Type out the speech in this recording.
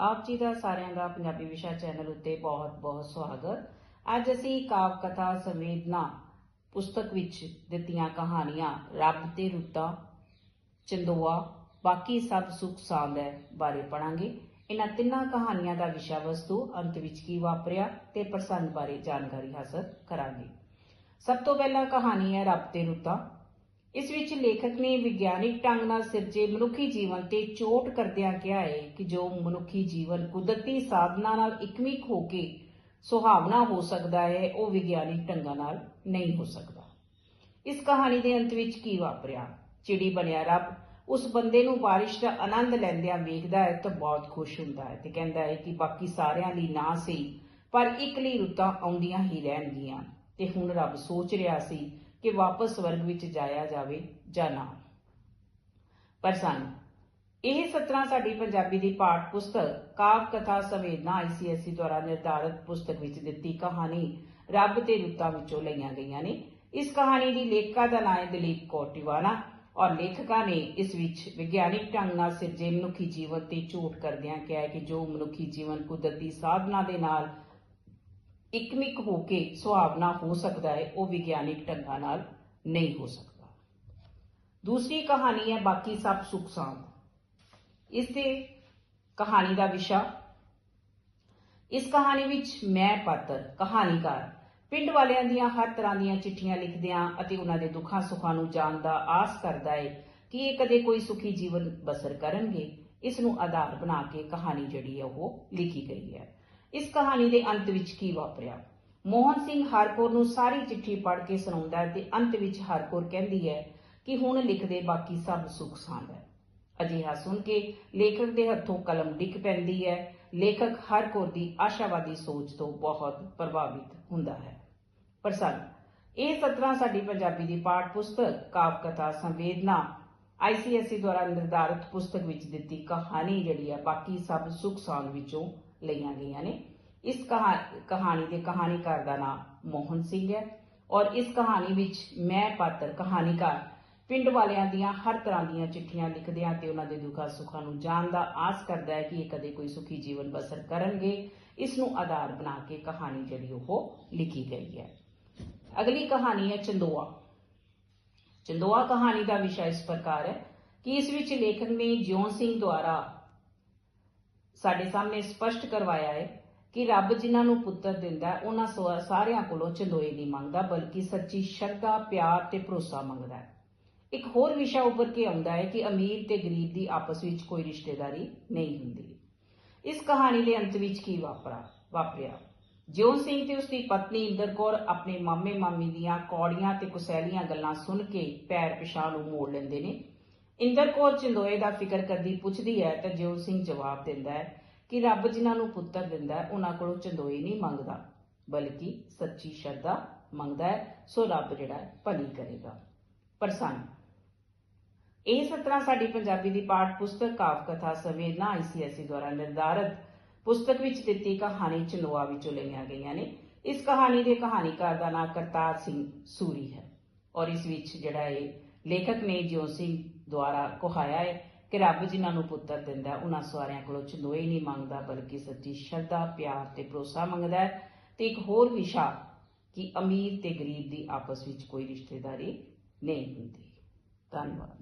ਆਪ ਜੀ ਦਾ ਸਾਰਿਆਂ ਦਾ ਪੰਜਾਬੀ ਵਿਸ਼ਾ ਚੈਨਲ ਉੱਤੇ ਬਹੁਤ-ਬਹੁਤ ਸਵਾਗਤ। ਅੱਜ ਅਸੀਂ ਕਾਵ ਕਥਾ ਸੰਵੇਦਨਾ ਪੁਸਤਕ ਵਿੱਚ ਦਿੱਤੀਆਂ ਕਹਾਣੀਆਂ ਰੱਬ ਤੇ ਰੁੱਤਾਂ, ਚੰਦੋਆ, ਬਾਕੀ ਸਭ ਸੁੱਖ ਸਾਂਦ ਹੈ ਬਾਰੇ ਪੜਾਂਗੇ ਇਹਨਾਂ ਤਿੰਨਾਂ ਕਹਾਣੀਆਂ ਦਾ ਵਿਸ਼ਾ ਵਸਤੂ ਅੰਤ ਵਿੱਚ ਕੀ ਵਾਪਰਿਆ ਤੇ ਪ੍ਰਸੰਗ ਬਾਰੇ ਜਾਣਕਾਰੀ ਹਾਸਲ ਕਰਾਂਗੇ। ਸਭ ਤੋਂ ਪਹਿਲਾਂ ਕਹਾਣੀ ਹੈ ਰੱਬ ਤੇ ਰੁੱਤਾਂ। ਇਸ ਵਿੱਚ ਲੇਖਕ ਨੇ ਵਿਗਿਆਨਿਕ ਢੰਗ ਨਾਲ ਸਿਰਜੇ ਮਨੁੱਖੀ ਜੀਵਨ ਤੇ ਚੋਟ ਕਰਦਿਆਂ ਕਿਹਾ ਹੈ ਕਿ ਜੋ ਮਨੁੱਖੀ ਜੀਵਨ ਕੁਦਰਤੀ ਸਾਧਨਾਂ ਨਾਲ ਇਕਮਿਕ ਹੋ ਕੇ ਸੁਹਾਵਣਾ ਹੋ ਸਕਦਾ ਹੈ, ਉਹ ਵਿਗਿਆਨਿਕ ਢੰਗਾਂ ਨਾਲ ਨਹੀਂ ਹੋ ਸਕਦਾ। ਇਸ ਕਹਾਣੀ ਦੇ ਅੰਤ ਵਿੱਚ ਕੀ ਵਾਪਰਿਆ? ਚਿੜੀ ਬਣਿਆ ਰੱਬ। ਉਸ ਬੰਦੇ ਨੂੰ ਬਾਰਿਸ਼ ਦਾ ਆਨੰਦ ਲੈਂਦਿਆਂ ਵੇਖਦਾ ਹੈ ਤਾਂ ਬਹੁਤ ਖੁਸ਼ ਹੁੰਦਾ ਹੈ ਤੇ ਕਹਿੰਦਾ ਹੈ ਕਿ ਬਾਕੀ ਸਾਰਿਆਂ ਲਈ ਨਾ ਸੀ ਪਰ ਇੱਕ ਲਈ ਰੁੱਤਾਂ ਆਉਂਦੀਆਂ ਹੀ ਰਹਿਣਗੀਆਂ। ਤੇ ਹੁਣ ਰੱਬ ਸੋਚ ਰਿਹਾ ਸੀ ਕਿ ਵਾਪਸ ਸਵਰਗ ਵਿੱਚ ਜਾਇਆ ਜਾਵੇ ਜਾਂ ਨਾ। ਪਰ ਸਾਨੂੰ ਇਹ ਸਤਰਾਂ ਸਾਡੀ ਪੰਜਾਬੀ ਦੀ ਪਾਠ ਪੁਸਤਕ ਕਾਵ ਕਥਾ ਸੰਵੇਦਨਾ ਆਈਸੀਐਸਸੀ ਦੁਆਰਾ ਨਿਰਧਾਰਿਤ ਪੁਸਤਕ ਵਿੱਚ ਦਿੱਤੀ ਕਹਾਣੀ ਰੱਬ ਤੇ ਰੁੱਤਾਂ ਵਿੱਚੋਂ ਲਈਆਂ ਗਈਆਂ ਨੇ। ਇਸ ਕਹਾਣੀ ਦੀ ਲੇਖਕਾ ਦਾ ਨਾਮ ਹੈ ਦਲੀਪ ਕੌਰ ਟਿਵਾਣਾ ਔਰ ਲੇਖਕਾ ਨੇ ਇਸ ਵਿੱਚ ਵਿਗਿਆਨਿਕ ਢੰਗ ਨਾਲ ਸਿਰਜੇ ਮਨੁੱਖੀ ਜੀਵਨ ਤੇ ਝੂਠ ਕਰਦਿਆਂ ਕਿਹਾ ਕਿ ਜੋ ਮਨੁੱਖੀ ਜੀਵਨ ਕੁਦਰਤੀ ਸਾਧਨਾ ਦੇ ਨਾਲ ਇਕਮਿਕ ਹੋ ਕੇ ਸੁਹਾਵਣਾ ਹੋ ਸਕਦਾ ਹੈ, ਉਹ ਵਿਗਿਆਨਿਕ ਢੰਗਾਂ ਨਾਲ ਨਹੀਂ ਹੋ ਸਕਦਾ। ਦੂਸਰੀ ਕਹਾਣੀ ਹੈ, ਬਾਕੀ ਸਭ ਸੁਖ ਸਾਂਦ ਇਸ ਦੇ ਕਹਾਣੀ ਦਾ ਵਿਸ਼ਾ, ਇਸ ਕਹਾਣੀ ਵਿੱਚ ਮੈਂ ਪਾਤਰ, ਕਹਾਣੀਕਾਰ, ਪਿੰਡ ਵਾਲਿਆਂ ਦੀਆਂ ਹਰ ਤਰ੍ਹਾਂ ਦੀਆਂ ਚਿੱਠੀਆਂ ਲਿਖਦਿਆਂ ਅਤੇ ਉਹਨਾਂ ਦੇ ਦੁੱਖਾਂ ਸੁੱਖਾਂ ਨੂੰ ਜਾਣਨ ਦਾ ਆਸ ਕਰਦਾ ਹੈ ਕਿ ਇਹ ਕਦੇ ਕੋਈ ਸੁਖੀ ਜੀਵਨ ਬਸਰ ਕਰਨਗੇ, ਇਸ ਨੂੰ ਆਧਾਰ ਬਣਾ ਕੇ ਕਹਾਣੀ ਜਿਹੜੀ ਹੈ ਉਹ ਲਿਖੀ ਗਈ ਹੈ। ਇਸ ਕਹਾਣੀ ਦੇ ਅੰਤ ਵਿੱਚ ਕੀ ਵਾਪਰਿਆ? ਮੋਹਨ ਸਿੰਘ ਹਰਕੌਰ ਨੂੰ ਸਾਰੀ ਚਿੱਠੀ ਪੜ੍ਹ ਕੇ ਸੁਣਾਉਂਦਾ ਹੈ ਤੇ ਅੰਤ ਵਿੱਚ ਹਰਕੌਰ ਕਹਿੰਦੀ ਹੈ ਕਿ ਹੁਣ ਲਿਖਦੇ ਬਾਕੀ ਸਭ ਸੁੱਖ ਸਾਂਦ ਹੈ। ਅਜਿਹਾ ਸੁਣ ਕੇ ਲੇਖਕ ਦੇ ਹੱਥੋਂ ਕਲਮ ਡਿੱਗ ਪੈਂਦੀ ਹੈ। ਲੇਖਕ ਹਰਕੌਰ ਦੀ ਆਸ਼ਾਵਾਦੀ ਸੋਚ ਤੋਂ ਬਹੁਤ ਪ੍ਰਭਾਵਿਤ ਹੁੰਦਾ ਹੈ। ਪ੍ਰਸੰਨ, ਇਹ ਸਤਰਾਂ ਸਾਡੀ ਪੰਜਾਬੀ ਦੀ ਪਾਠ ਪੁਸਤਕ ਕਾਵ ਕਥਾ ਸੰਵੇਦਨਾ ਆਈਸੀਐਸਸੀ ਦੁਆਰਾ ਨਿਰਧਾਰਿਤ ਪੁਸਤਕ ਵਿੱਚ ਦਿੱਤੀ ਕਹਾਣੀ ਜਿਹੜੀ ਹੈ, ਬਾਕੀ ਸਭ ਸੁੱਖ ਸਾਂਦ ਵਿੱਚੋਂ ਲਈਆਂ ਗਈਆਂ ਨੇ। ਇਸ ਕਹਾ- ਕਹਾਣੀ ਦੇ ਕਹਾਣੀਕਾਰ ਦਾ ਨਾਮ ਮੋਹਨ ਸਿੰਘ ਹੈ ਔਰ ਇਸ ਕਹਾਣੀ ਵਿੱਚ ਮੈਂ ਪਾਤਰ ਕਹਾਣੀਕਾਰ ਪਿੰਡ ਵਾਲਿਆਂ ਦੀਆਂ ਹਰ ਤਰ੍ਹਾਂ ਦੀਆਂ ਚਿੱਠੀਆਂ ਲਿਖਦਿਆਂ ਤੇ ਉਹਨਾਂ ਦੇ ਦੁੱਖਾਂ ਸੁੱਖਾਂ ਨੂੰ ਜਾਣਨ ਦਾ ਆਸ ਕਰਦਾ ਹੈ ਕਿ ਇਹ ਕਦੇ ਕੋਈ ਸੁਖੀ ਜੀਵਨ ਬਸਰ ਕਰਨਗੇ। ਇਸ ਨੂੰ ਆਧਾਰ ਬਣਾ ਕੇ ਕਹਾਣੀ ਜਿਹੜੀ ਉਹ ਲਿਖੀ ਗਈ ਹੈ। ਅਗਲੀ ਕਹਾਣੀ ਹੈ ਚੰਦੋਆ। ਚੰਦੋਆ ਕਹਾਣੀ ਦਾ ਵਿਸ਼ਾ ਇਸ ਪ੍ਰਕਾਰ ਹੈ ਕਿ ਇਸ ਵਿੱਚ ਲੇਖਕ ਨੇ ਜਿਉਂ ਸਿੰਘ ਦੁਆਰਾ ਸਾਡੇ ਸਾਹਮਣੇ ਸਪਸ਼ਟ ਕਰਵਾਇਆ ਹੈ ਕਿ ਰੱਬ ਜਿਨ੍ਹਾਂ ਨੂੰ ਪੁੱਤਰ ਦਿੰਦਾ ਉਹਨਾਂ ਸਾਰਿਆਂ ਕੋਲੋਂ ਚੰਦੋਏ ਨਹੀਂ ਮੰਗਦਾ, ਬਲਕਿ ਸੱਚੀ ਸ਼ਰਧਾ, ਪਿਆਰ ਤੇ ਭਰੋਸਾ ਮੰਗਦਾ ਹੈ। ਇੱਕ ਹੋਰ ਵਿਸ਼ਾ ਉੱਪਰ ਕੇ ਆਉਂਦਾ ਹੈ ਕਿ ਅਮੀਰ ਤੇ ਗਰੀਬ ਦੀ ਆਪਸ ਵਿੱਚ ਕੋਈ ਰਿਸ਼ਤੇਦਾਰੀ ਨਹੀਂ ਹੁੰਦੀ। ਇਸ ਕਹਾਣੀ ਦੇ ਅੰਤ ਵਿੱਚ ਕੀ ਵਾਪਰਾ, ਵਾਪਰਿਆ? ਜਿਉਂ ਸਿੰਘ ਤੇ ਉਸਦੀ ਪਤਨੀ ਇੰਦਰ ਕੌਰ ਆਪਣੇ ਮਾਮੇ ਮਾਮੀ ਦੀਆਂ ਕੌੜੀਆਂ ਤੇ ਕੁਸੈਲੀਆਂ ਗੱਲਾਂ ਸੁਣ ਕੇ ਪੈਰ ਪਿਛਾਂ ਨੂੰ ਮੋੜ ਲੈਂਦੇ ਨੇ ਇੰਦਰ ਕੌਰ ਚੰਦੋਏ ਦਾ ਫਿਕਰ ਕਰਦੀ ਪੁੱਛਦੀ ਹੈ ਤਾਂ ਜਿਉਂ ਸਿੰਘ ਜਵਾਬ ਦਿੰਦਾ ਹੈ ਕਿ ਰੱਬ ਜਿਨ੍ਹਾਂ ਨੂੰ ਪੁੱਤਰ ਦਿੰਦਾ ਹੈ, ਉਹਨਾਂ ਕੋਲੋਂ ਚੰਦੋਏ ਨਹੀਂ ਮੰਗਦਾ, ਬਲਕਿ ਸੱਚੀ ਸ਼ਰਧਾ ਮੰਗਦਾ ਹੈ, ਸੋ ਰੱਬ ਜਿਹੜਾ ਭਲੀ ਕਰੇਗਾ। ਪ੍ਰਸੰਨ, ਇਹ ਸਤਰਾਂ ਸਾਡੀ ਪੰਜਾਬੀ ਦੀ ਪਾਠ ਪੁਸਤਕ ਕਾਵ ਕਥਾ ਸੰਵੇਦਨਾ ਆਈਸੀਐਸਈ ਦੁਆਰਾ ਨਿਰਧਾਰਤ ਪੁਸਤਕ ਵਿੱਚ ਦਿੱਤੀ ਕਹਾਣੀ ਚੰਦੋਆ ਵਿੱਚੋਂ ਲਈਆਂ ਗਈਆਂ ਨੇ। ਇਸ ਕਹਾਣੀ ਦੇ ਕਹਾਣੀਕਾਰ ਦਾ ਨਾਮ ਕਰਤਾਰ ਸਿੰਘ ਸੂਰੀ ਹੈ ਔਰ ਇਸ ਵਿੱਚ ਜਿਹੜਾ ਇਹ ਲੇਖਕ ਨੇ ਜਿਉ ਸਿੰਘ ਦੁਆਰਾ ਕਹਾਇਆ ਹੈ ਕਿ ਰੱਬ ਜਿਨ੍ਹਾਂ ਨੂੰ ਪੁੱਤਰ ਦਿੰਦਾ ਹੈ, ਉਹਨਾਂ ਸਾਰਿਆਂ ਕੋਲੋਂ ਚੰਦੋਏ ਨਹੀਂ ਮੰਗਦਾ ਬਲਕਿ ਸੱਚੀ ਸ਼ਰਧਾ ਪਿਆਰ ਤੇ ਭਰੋਸਾ ਮੰਗਦਾ ਹੈ। ਤੇ ਇੱਕ ਹੋਰ ਵਿਸ਼ਾ ਕਿ ਅਮੀਰ ਤੇ ਗਰੀਬ ਦੀ ਆਪਸ ਵਿੱਚ ਕੋਈ ਰਿਸ਼ਤੇਦਾਰੀ ਨਹੀਂ ਹੁੰਦੀ। ਧੰਨਵਾਦ।